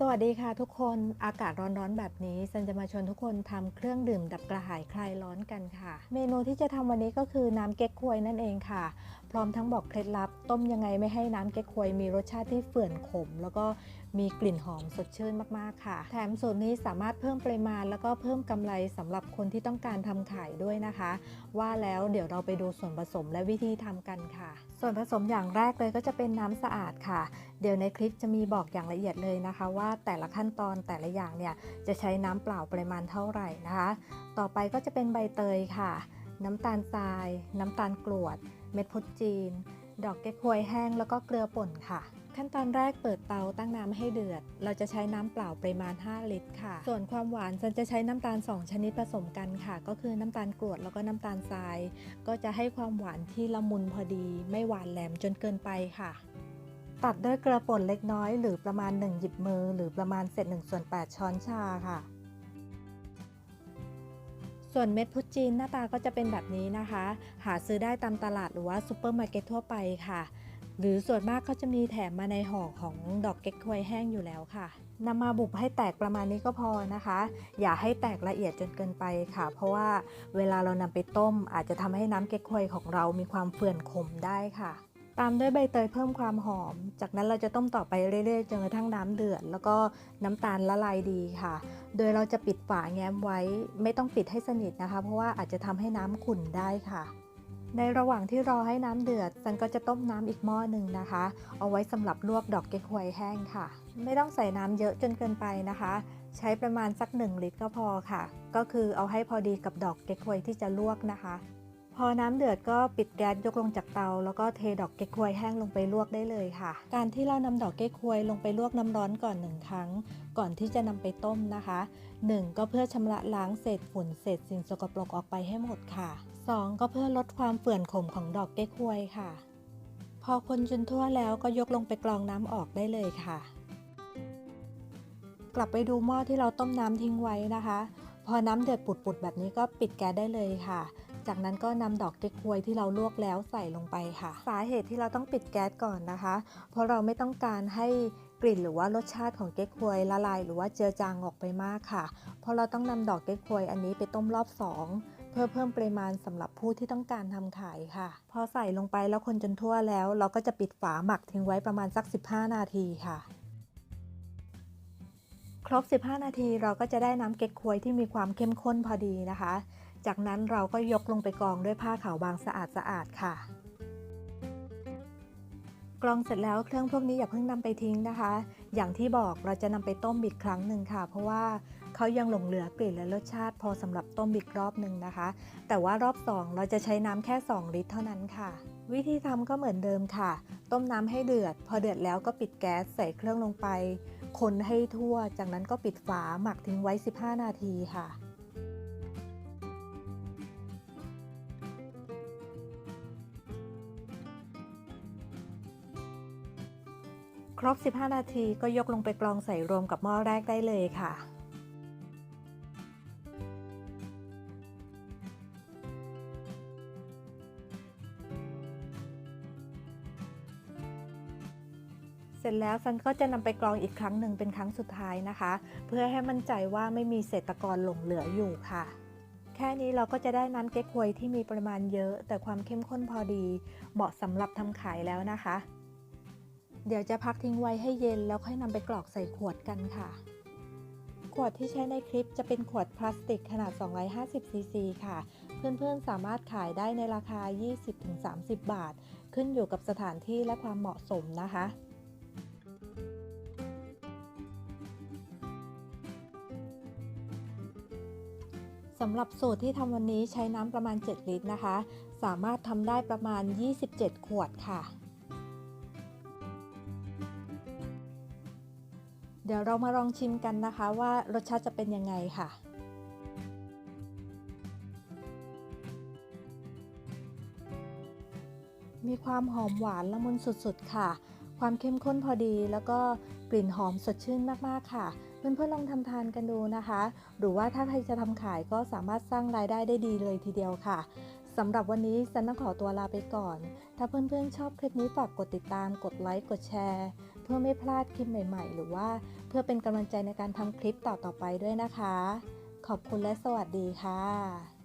สวัสดีค่ะทุกคนอากาศร้อนๆแบบนี้ซันจะมาชวนทุกคนทำเครื่องดื่มดับกระหายคลายร้อนกันค่ะ เมนูที่จะทำวันนี้ก็คือน้ำเก๊กควยนั่นเองค่ะ ร้อมทั้งบอกเคล็ดลับ ต้มยังไงไม่ให้น้ำเก๊กควยมีรสชาติที่เฟื่อนขม แล้วก็มีกลิ่นหอมสดชื่นมากๆค่ะ แถมสูตรนี้สามารถเพิ่มปริมาณ แล้วก็เพิ่มกำไรสำหรับคนที่ต้องการทำขายด้วยนะคะ ว่าแล้วเดี๋ยวเราไปดูส่วนผสมและวิธีทำกันค่ะ ส่วนผสมอย่างแรกเลยก็จะเป็นน้ำสะอาดค่ะ เดี๋ยวในคลิปจะมีบอกอย่างละเอียดเลยนะคะ ว่าแต่ละขั้นตอนแต่ละอย่างเนี่ยจะใช้น้ำเปล่าปริมาณเท่าไหร่นะคะ ต่อไปก็จะเป็นใบเตยค่ะ น้ำตาลทราย น้ำตาลกรวด เม็ดพุจีน ดอกเก๊กฮวยแห้งแล้วก็เกลือป่นค่ะ ขั้นตอนแรกเปิดเตาตั้งน้ำให้เดือด เราจะใช้น้ำเปล่าปริมาณ 5 ลิตรค่ะ ส่วนความหวานฉันจะใช้น้ำตาล 2 ชนิดผสมกันค่ะ ก็คือน้ำตาลกรวดแล้วก็น้ำตาลทราย ก็จะให้ความหวานที่ละมุนพอดี ไม่หวานแหลมจนเกินไปค่ะตัดด้วยเกลือป่นเล็กน้อย หรือประมาณ 1 หยิบมือ หรือประมาณเศษ1ส่วน8ช้อนชาค่ะ ส่วนเม็ดพุจีนหน้าตาก็จะเป็นแบบนี้นะคะ หาซื้อได้ตามตลาดหรือว่าซูเปอร์มาร์เก็ตทั่วไปค่ะ หรือส่วนมากเขาจะมีแถมมาในห่อของดอกเก๊กฮวยแห้งอยู่แล้วค่ะนำมาบุบให้แตกประมาณนี้ก็พอนะคะ อย่าให้แตกละเอียดจนเกินไปค่ะ เพราะว่าเวลาเรานำไปต้ม อาจจะทำให้น้ำเก๊กฮวยของเรามีความเฟื่อนขมได้ค่ะ ตามด้วยใบเตยเพิ่มความหอม จากนั้นเราจะต้มต่อไปเรื่อยๆจนกระทั่งน้ำเดือด แล้วก็น้ำตาลละลายดีค่ะ โดยเราจะปิดฝาแง้มไว้ ไม่ต้องปิดให้สนิทนะคะ เพราะว่าอาจจะทำให้น้ำขุ่นได้ค่ะ ในระหว่างที่รอให้น้ำเดือดซันก็จะต้มน้ำอีกหม้อหนึ่งนะคะ เอาไว้สำหรับลวกดอกเก๊กฮวยแห้งค่ะ ไม่ต้องใส่น้ำเยอะจนเกินไปนะคะ ใช้ประมาณสัก 1 ลิตรก็พอค่ะ ก็คือเอาให้พอดีกับดอกเก๊กฮวยที่จะลวกนะคะ พอน้ำเดือดก็ปิดแก๊สยกลงจากเตา แล้วก็เทดอกเก๊กฮวยแห้งลงไปลวกได้เลยค่ะ การที่เรานำดอกเก๊กฮวยลงไปลวกน้ำร้อนก่อนหนึ่งครั้ง ก่อนที่จะนำไปต้มนะคะ 1. ก็เพื่อชำระล้างเศษฝุ่นเศษสิ่งสกปรกออกไปให้หมดค่ะ 2. ก็เพื่อลดความเฟื่อนขมของดอกเก๊กฮวยค่ะ พอคนจนทั่วแล้วก็ยกลงไปกรองน้ำออกได้เลยค่ะ กลับไปดูหม้อที่เราต้มน้ำทิ้งไว้นะคะ พอน้ำเดือดปุดๆแบบนี้ก็ปิดแก๊สได้เลยค่ะ จากนั้นก็นำดอกเก๊กฮวยที่เราลวกแล้วใส่ลงไปค่ะ สาเหตุที่เราต้องปิดแก๊สก่อนนะคะ เพราะเราไม่ต้องการให้กลิ่นหรือว่ารสชาติของเก๊กฮวยละลาย หรือว่าเจือจางออกไปมากค่ะ เพราะเราต้องนำดอกเก๊กฮวยอันนี้ไปต้มรอบ2เพื่อเพิ่มปริมาณสำหรับผู้ที่ต้องการทำขายค่ะ พอใส่ลงไปแล้วคนจนทั่วแล้ว เราก็จะปิดฝาหมักทิ้งไว้ประมาณสัก 15 นาทีค่ะครบ 15 นาทีเราก็จะได้น้ำเก๊กฮวยที่มีความเข้มข้นพอดีนะคะ จากนั้นเราก็ยกลงไปกองด้วยผ้าขาวบางสะอาดสะอาดๆค่ะ กรองเสร็จแล้วเครื่องพวกนี้อย่าเพิ่งนำไปทิ้งนะคะ อย่างที่บอกเราจะนำไปต้มอีกครั้งหนึ่งค่ะ เพราะว่าเขายังหลงเหลือกลิ่นและรสชาติ พอสำหรับต้มอีกรอบหนึ่งนะคะ แต่ว่ารอบ 2 เราจะใช้น้ำแค่ 2 ลิตรเท่านั้นค่ะ วิธีทำก็เหมือนเดิมค่ะ ต้มน้ำให้เดือด พอเดือดแล้วก็ปิดแก๊สใส่เครื่องลงไป คนให้ทั่ว จากนั้นก็ปิดฝาหมักทิ้งไว้ 15 นาทีค่ะ ครบ 15 นาทีก็ยกลงไปกรองใส่รวมกับหม้อแรกได้เลยค่ะ เสร็จแล้วซันก็จะนำไปกรองอีกครั้งหนึ่งเป็นครั้งสุดท้ายนะคะ เพื่อให้มั่นใจว่าไม่มีเศษตะกอนหลงเหลืออยู่ค่ะแค่นี้เราก็จะได้น้ำเก๊กฮวยที่มีปริมาณเยอะ แต่ความเข้มข้นพอดี เหมาะสำหรับทำขายแล้วนะคะ เดี๋ยวจะพักทิ้งไว้ให้เย็นแล้วค่อยนำไปกรอกใส่ขวดกันค่ะ ขวดที่ใช้ในคลิปจะเป็นขวดพลาสติกขนาด 250 ซีซีค่ะ เพื่อนๆสามารถขายได้ในราคา 20-30 บาท ขึ้นอยู่กับสถานที่และความเหมาะสมนะคะสำหรับสูตรที่ทำวันนี้ใช้น้ำประมาณ 7 ลิตรนะคะ สามารถทำได้ประมาณ 27 ขวดค่ะ เดี๋ยวเรามาลองชิมกันนะคะว่ารสชาติจะเป็นยังไงค่ะ มีความหอมหวานละมุนสุดๆค่ะ ความเข้มข้นพอดีแล้วก็กลิ่นหอมสดชื่นมากๆค่ะ เพื่อนๆลองทำทานกันดูนะคะ หรือว่าถ้าใครจะทำขายก็สามารถสร้างรายได้ได้ดีเลยทีเดียวค่ะสำหรับวันนี้ซันต้องขอตัวลาไปก่อน ถ้าเพื่อนๆชอบคลิปนี้ฝากกดติดตาม กดไลค์ กดแชร์ เพื่อไม่พลาดคลิปใหม่ ๆ หรือว่าเพื่อเป็นกำลังใจในการทำคลิปต่อๆไปด้วยนะคะ ขอบคุณและสวัสดีค่ะ